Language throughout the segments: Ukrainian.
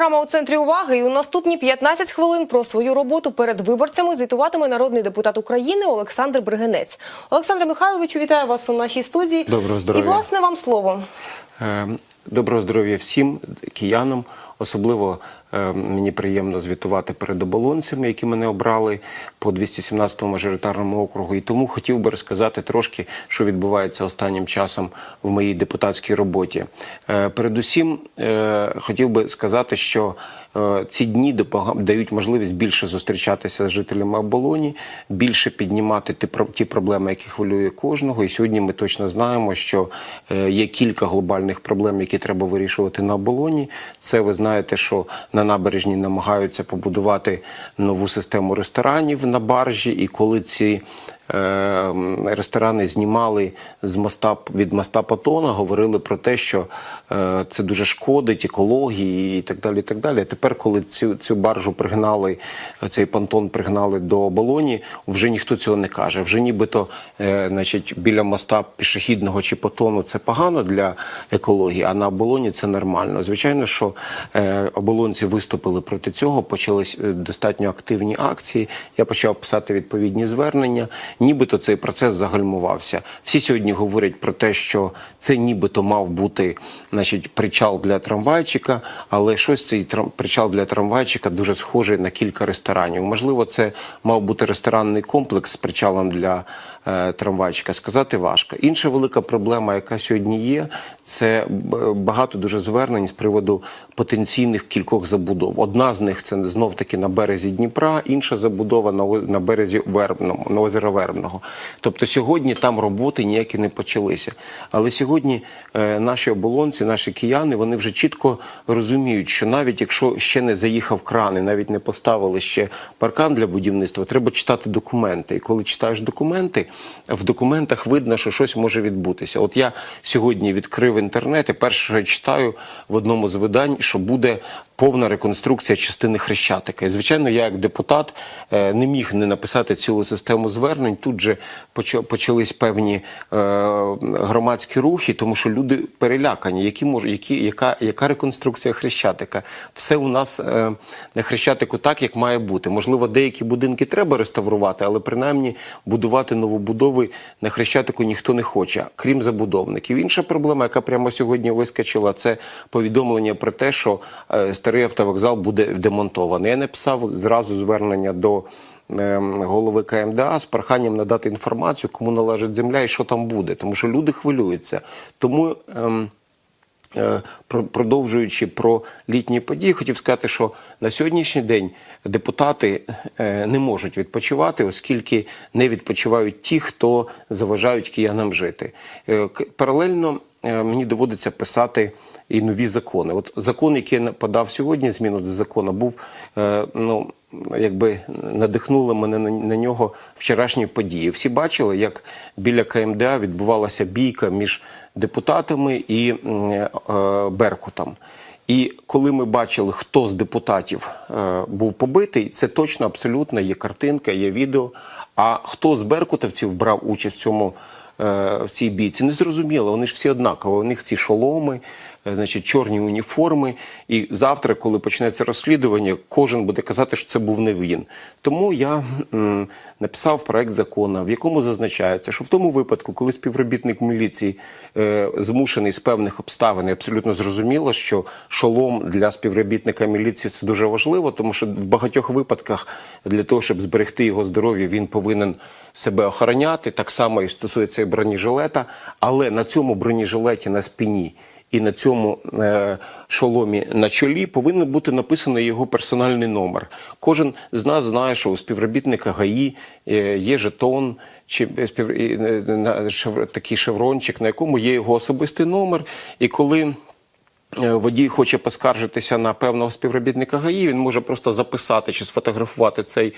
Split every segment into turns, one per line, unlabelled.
Програма у центрі уваги. І у наступні 15 хвилин про свою роботу перед виборцями звітуватиме народний депутат України Олександр Бригенець. Олександр Михайловичу, вітаю вас у нашій студії.
Доброго здоров'я.
І власне вам слово.
Е, Доброго здоров'я всім киянам. Особливо е, мені приємно звітувати перед оболонцями, які мене обрали по 217 мажоритарному округу. І тому хотів би розказати трошки, що відбувається останнім часом в моїй депутатській роботі. Е, Передусім, е, хотів би сказати, що ці дні дають можливість більше зустрічатися з жителями оболоні, більше піднімати ті, про- ті проблеми, які хвилює кожного. І сьогодні ми точно знаємо, що е, є кілька глобальних проблем, які треба вирішувати на оболоні. Це ви знаєте, що на набережні намагаються побудувати нову систему ресторанів на баржі, і коли ці е, ресторани знімали з моста від моста Патона, говорили про те, що е, це дуже шкодить екології і так далі. І так далі. Тепер, коли цю, цю баржу пригнали, цей понтон пригнали до оболоні, вже ніхто цього не каже. Вже нібито е, значить, біля моста пішохідного чи потону це погано для екології, а на оболоні це нормально. Звичайно, що е, оболонці виступили проти цього, почались е, достатньо активні акції. Я почав писати відповідні звернення. Нібито цей процес загальмувався. Всі сьогодні говорять про те, що це нібито мав бути значить, причал для трамвайчика, але щось цей трам- причал для трамвайчика дуже схожий на кілька ресторанів. Можливо, це мав бути ресторанний комплекс з причалом для трамвайчика. Сказати важко. Інша велика проблема, яка сьогодні є, це багато дуже звернень з приводу потенційних кількох забудов. Одна з них це знов таки на березі Дніпра, інша забудова на, березі Вербному, на озера Вербного. Тобто сьогодні там роботи ніякі не почалися. Але сьогодні е, наші оболонці, наші кияни, вони вже чітко розуміють, що навіть якщо ще не заїхав кран і навіть не поставили ще паркан для будівництва, треба читати документи. І коли читаєш документи, в документах видно, що щось може відбутися. От я сьогодні відкрив інтернет і перше, читаю в одному з видань, що буде повна реконструкція частини Хрещатика. І, звичайно, я як депутат е, не міг не написати цілу систему звернень. Тут же почались певні е, громадські рухи, тому що люди перелякані. Які мож, які, яка, яка реконструкція Хрещатика? Все у нас е, на Хрещатику так, як має бути. Можливо, деякі будинки треба реставрувати, але принаймні будувати новобудови на Хрещатику ніхто не хоче, крім забудовників. Інша проблема, яка прямо сьогодні вискочила, це повідомлення про те, що старий автовокзал буде демонтований. Я написав зразу звернення до ем, голови КМДА з проханням надати інформацію, кому належить земля і що там буде, тому що люди хвилюються. Тому. ем, Е, продовжуючи про літні події, хотів сказати, що на сьогоднішній день депутати е, не можуть відпочивати, оскільки не відпочивають ті, хто заважають киянам жити. Е, Паралельно мені доводиться писати і нові закони. От закон, який я подав сьогодні, зміну до закону, був е, ну. Якби надихнули мене на, нього вчорашні події. Всі бачили, як біля КМДА відбувалася бійка між депутатами і е, Беркутом. І коли ми бачили, хто з депутатів е, був побитий, це точно абсолютно є картинка, є відео. А хто з беркутовців брав участь в цьому е, в цій бійці, не зрозуміло. Вони ж всі однакові. У них ці шоломи, е, значить, чорні уніформи. І завтра, коли почнеться розслідування, кожен буде казати, що це був не він. Тому я м, написав проект закону, в якому зазначається, що в тому випадку, коли співробітник міліції е, змушений з певних обставин, абсолютно зрозуміло, що шолом для співробітника міліції це дуже важливо, тому що в багатьох випадках для того, щоб зберегти його здоров'я, він повинен себе охороняти. Так само і стосується і бронежилета, але на цьому бронежилеті на спині. І на цьому е, шоломі на чолі повинен бути написаний його персональний номер. Кожен з нас знає, що у співробітника ГАІ е, є жетон чи е, такий шеврончик, на якому є його особистий номер. І коли водій хоче поскаржитися на певного співробітника ГАІ, він може просто записати чи сфотографувати цей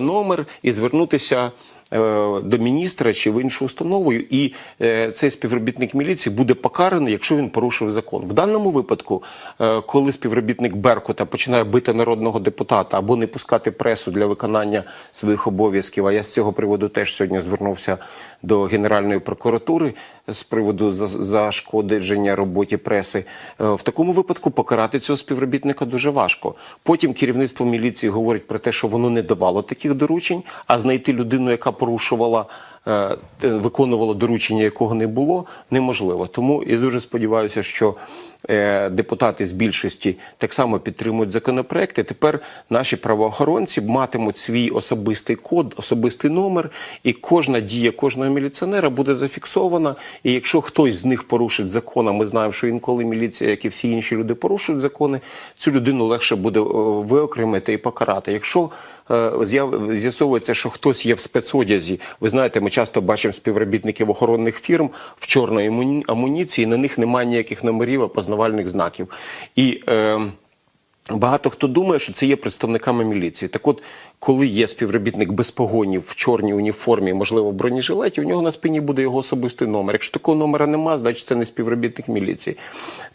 номер і звернутися до міністра чи в іншу установу, і е, цей співробітник міліції буде покараний, якщо він порушив закон. В даному випадку, е, коли співробітник Беркута починає бити народного депутата або не пускати пресу для виконання своїх обов'язків, а я з цього приводу теж сьогодні звернувся до Генеральної прокуратури з приводу за- зашкодження роботі преси. Е, В такому випадку покарати цього співробітника дуже важко. Потім керівництво міліції говорить про те, що воно не давало таких доручень, а знайти людину, яка порушувала. Е, е, доручення, якого не було, неможливо. Тому я дуже сподіваюся, що е, депутати з більшості так само підтримують законопроекти. Тепер наші правоохоронці матимуть свій особистий код, особистий номер, і кожна дія кожного міліціонера буде зафіксована. І якщо хтось з них порушить закон, а ми знаємо, що інколи міліція, як і всі інші люди, порушують закони, цю людину легше буде е, виокремити і покарати. Якщо з'ясовується, що хтось є в спецодязі, ви знаєте, ми часто бачимо співробітників охоронних фірм в чорної амуніції, на них немає ніяких номерів, опознавальних знаків. І е, Багато хто думає, що це є представниками міліції. Так от, коли є співробітник без погонів в чорній уніформі, можливо, в бронежилеті, у нього на спині буде його особистий номер. Якщо такого номера немає, значить це не співробітник міліції.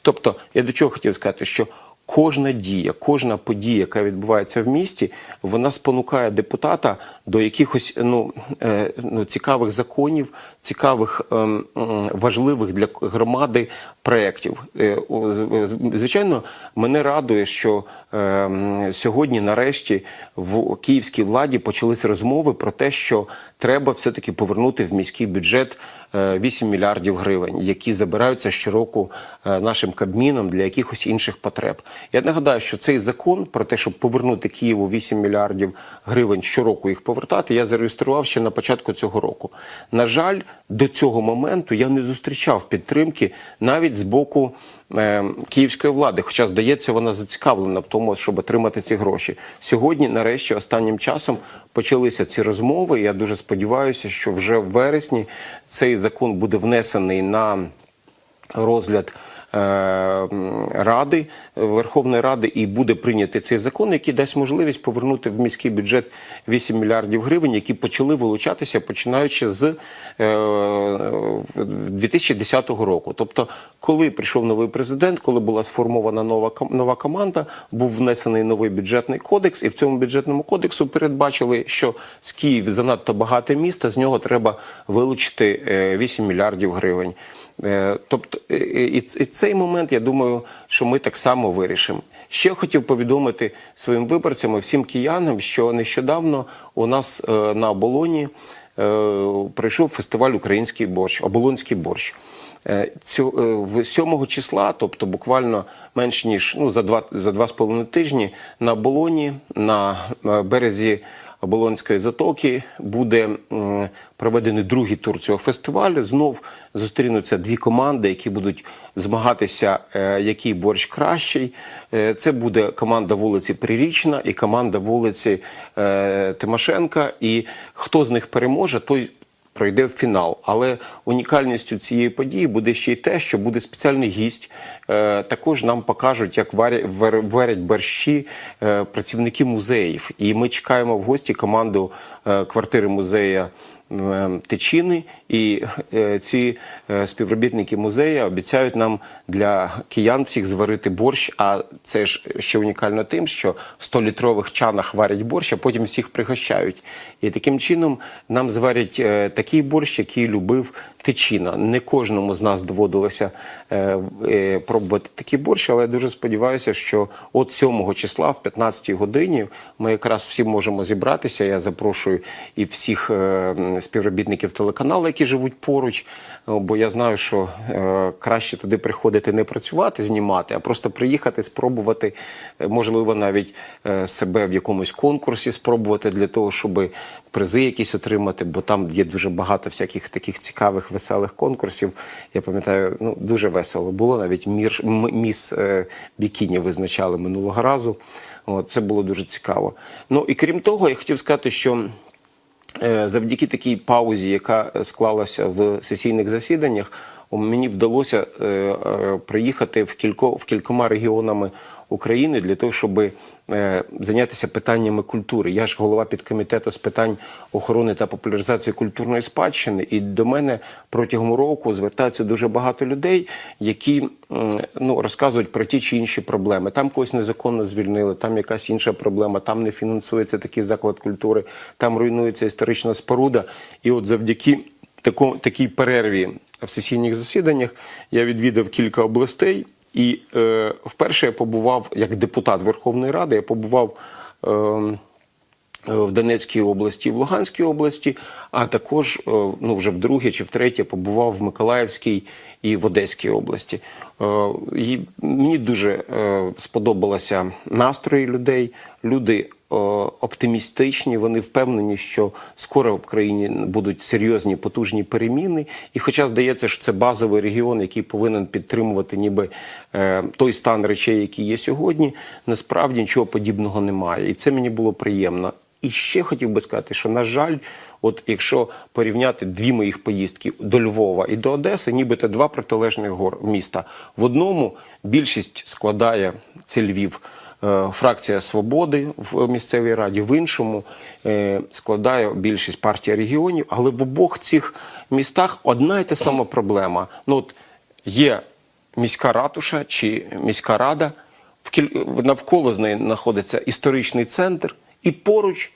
Тобто, я до чого хотів сказати, що кожна дія, кожна подія, яка відбувається в місті, вона спонукає депутата до якихось ну, е, ну, цікавих законів, цікавих ем, важливих для громади проєктів. Е, Звичайно, мене радує, що ем, сьогодні, нарешті, в київській владі почалися розмови про те, що треба все-таки повернути в міський бюджет е, 8 мільярдів гривень, які забираються щороку е, нашим кабміном для якихось інших потреб. Я нагадаю, що цей закон про те, щоб повернути Києву 8 мільярдів гривень щороку їх повертати, я зареєстрував ще на початку цього року. На жаль, до цього моменту я не зустрічав підтримки навіть з боку е, київської влади. Хоча, здається, вона зацікавлена в тому, щоб отримати ці гроші. Сьогодні, нарешті, останнім часом почалися ці розмови. Я дуже сподіваюся, що вже в вересні цей закон буде внесений на розгляд. Е, Ради Верховної Ради і буде прийнятий цей закон, який дасть можливість повернути в міський бюджет 8 мільярдів гривень, які почали вилучатися починаючи з е, 2010 року. Тобто, коли прийшов новий президент, коли була сформована нова нова команда, був внесений новий бюджетний кодекс, і в цьому бюджетному кодексу передбачили, що з Київ занадто багате місто, з нього треба вилучити е, 8 мільярдів гривень. Е, Тобто, і цей момент, я думаю, що ми так само вирішимо. Ще хотів повідомити своїм виборцям і всім киянам, що нещодавно у нас е, на оболоні е, прийшов фестиваль Український борщ, оболонський борщ. Цю, е, в 7 числа, тобто буквально менш ніж ну, за два, за два з половиною тижні, на оболоні, на березі Оболонської затоки буде проведений другий тур цього фестивалю. Знов зустрінуться дві команди, які будуть змагатися, е, який борщ кращий. Е, Це буде команда вулиці Прирічна і команда вулиці е, Тимошенка. І хто з них переможе, той пройде в фінал. Але унікальністю цієї події буде ще й те, що буде спеціальний гість. Е, Також нам покажуть, як варять, вар- борщі е, працівники музеїв. І ми чекаємо в гості команду е, квартири музея. Течіни. І е, ці е, співробітники музею обіцяють нам для киян всіх зварити борщ. А це ж ще унікально тим, що в 100-літрових чанах варять борщ, а потім всіх пригощають. І таким чином нам зварять е, такий борщ, який любив Тичина. Не кожному з нас доводилося пробувати такий борщ, але я дуже сподіваюся, що от 7 числа в 15 годині ми якраз всі можемо зібратися. Я запрошую і всіх співробітників телеканалу, які живуть поруч. е, Бо я знаю, що е, краще туди приходити не працювати, знімати, а просто приїхати, спробувати, е, можливо, навіть себе в якомусь конкурсі спробувати для того, щоб призи якісь отримати, бо там є дуже багато всяких таких цікавих, веселих конкурсів. Я пам'ятаю, ну дуже весело було. Навіть мір міс бікіні визначали минулого разу. От, це було дуже цікаво. Ну і крім того, я хотів сказати, що. Е, Завдяки такій паузі, яка склалася в сесійних засіданнях, мені вдалося е, е, приїхати в кілько в кількома регіонами України для того, щоб е, зайнятися питаннями культури. Я ж голова підкомітету з питань охорони та популяризації культурної спадщини, і до мене протягом року звертаються дуже багато людей, які ну, розказують про ті чи інші проблеми. Там когось незаконно звільнили, там якась інша проблема, там не фінансується такий заклад культури, там руйнується історична споруда. І от завдяки такій перерві в сесійних засіданнях я відвідав кілька областей. І е, вперше я побував як депутат Верховної Ради, я побував е, в Донецькій області, в Луганській області, а також е, ну, вже вдруге чи втретє побував в Миколаївській і в Одеській області. Е, і мені дуже е, сподобалися настрої людей. Люди е, оптимістичні, вони впевнені, що скоро в країні будуть серйозні потужні переміни. І хоча здається, що це базовий регіон, який повинен підтримувати ніби той стан речей, який є сьогодні, насправді нічого подібного немає. І це мені було приємно. І ще хотів би сказати, що на жаль, от якщо порівняти дві моїх поїздки до Львова і до Одеси, нібито два протилежних гор міста. В одному більшість складає це Львів. е, Фракція свободи в місцевій раді, в іншому е, складає більшість партія регіонів, але в обох цих містах одна і та сама проблема. Ну от є міська ратуша чи міська рада, навколо з неї знаходиться історичний центр, і поруч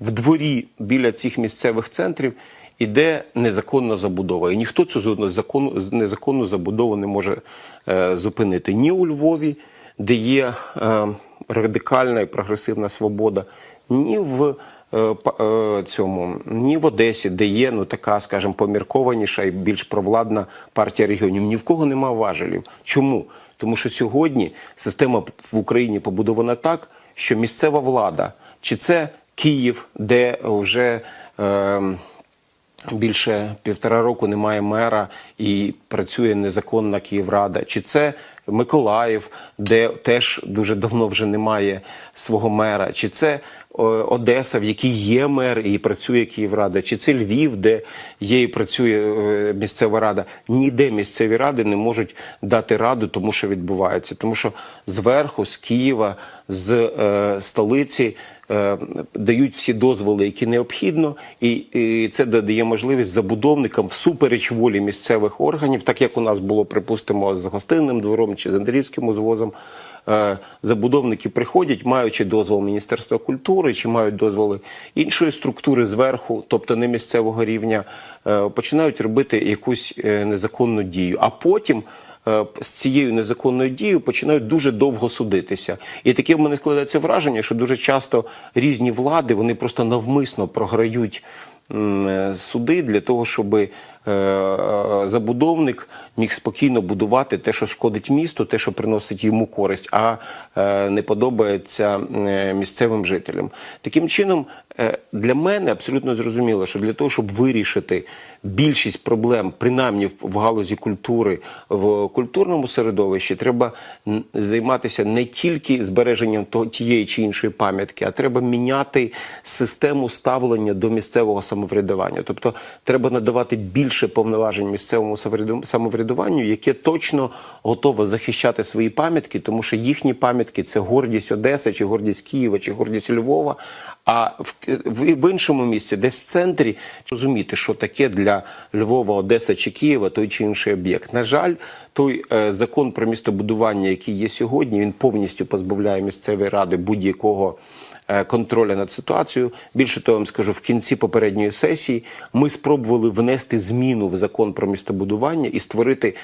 в дворі біля цих місцевих центрів іде незаконна забудова. І ніхто цю незаконну, незаконну забудову не може е, зупинити ні у Львові, де є е, радикальна і прогресивна свобода, ні в е, е, цьому, ні в Одесі, де є ну така, скажімо, поміркованіша і більш провладна партія регіонів. Ні в кого нема важелів. Чому? Тому що сьогодні система в Україні побудована так, що місцева влада, чи це Київ, де вже е, більше півтора року немає мера і працює незаконна Київрада, чи це Миколаїв, де теж дуже давно вже немає свого мера, чи це Одеса, в якій є мер і працює Київрада, чи це Львів, де є і працює е, місцева рада. Ніде місцеві ради не можуть дати раду тому, що відбувається. Тому що зверху, з Києва, з е, столиці е, дають всі дозволи, які необхідно, і, і це додає можливість забудовникам всупереч волі місцевих органів, так як у нас було, припустимо, з гостинним двором чи з Андріївським узвозом. Е, Забудовники приходять, маючи дозвол Міністерства культури чи мають дозволи іншої структури зверху, тобто не місцевого рівня, е, починають робити якусь е, незаконну дію. А потім з цією незаконною дією починають дуже довго судитися. І таке в мене складається враження, що дуже часто різні влади вони просто навмисно програють суди для того, щоб е, забудовник міг спокійно будувати те, що шкодить місту, те, що приносить йому користь, а е, не подобається е, місцевим жителям. Таким чином, е, для мене абсолютно зрозуміло, що для того, щоб вирішити більшість проблем, принаймні в, галузі культури, в культурному середовищі, треба займатися не тільки збереженням тієї чи іншої пам'ятки, а треба міняти систему ставлення до місцевого самоврядування. Тобто треба надавати більше повноважень місцевому самоврядуванню, яке точно готове захищати свої пам'ятки, тому що їхні пам'ятки це гордість Одеси, чи гордість Києва, чи гордість Львова. А в, в, в іншому місці, десь в центрі, розуміти, що таке для Львова, Одеси чи Києва той чи інший об'єкт. На жаль, той е, закон про містобудування, який є сьогодні, він повністю позбавляє місцевої ради будь-якого е, контроля над ситуацією. Більше того, я вам скажу, в кінці попередньої сесії ми спробували внести зміну в закон про містобудування і створити.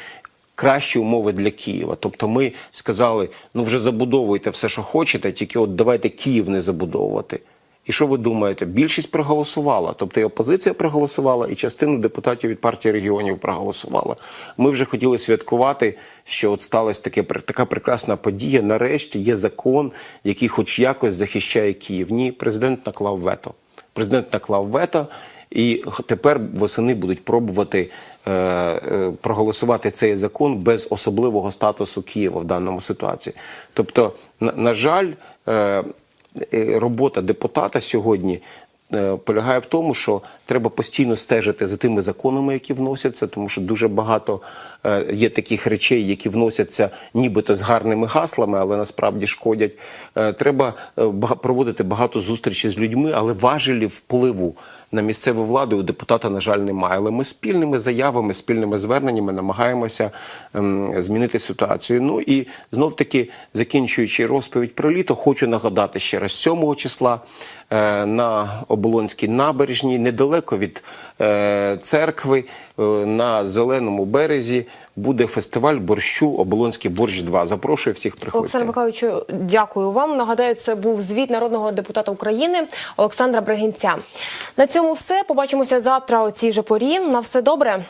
Кращі умови для Києва. Тобто ми сказали, ну вже забудовуйте все, що хочете, тільки от давайте Київ не забудовувати. І що ви думаєте? Більшість проголосувала. Тобто і опозиція проголосувала, і частина депутатів від партії регіонів проголосувала. Ми вже хотіли святкувати, що от сталася таке, така прекрасна подія. Нарешті є закон, який хоч якось захищає Київ. Ні, президент наклав вето. Президент наклав вето, і тепер восени будуть пробувати е, е, проголосувати цей закон без особливого статусу Києва в даному ситуації. Тобто, на, на жаль, е, робота депутата сьогодні е, полягає в тому, що Треба постійно стежити за тими законами, які вносяться, тому що дуже багато е, є таких речей, які вносяться нібито з гарними гаслами, але насправді шкодять. Е, Треба е, проводити багато зустрічей з людьми, але важелі впливу на місцеву владу у депутата, на жаль, немає. Але ми спільними заявами, спільними зверненнями намагаємося ем, змінити ситуацію. Ну і знов таки, закінчуючи розповідь про літо, хочу нагадати ще раз 7 числа е, на Оболонській набережній, недалеко від е, церкви, е, на зеленому березі буде фестиваль борщу Оболонський борщ. 2 запрошую всіх приходьте.
Олександр Миколаївичу, дякую вам. Нагадаю, це був звіт народного депутата України Олександра Брегінця. На цьому все побачимося завтра. о цій же порі на все добре.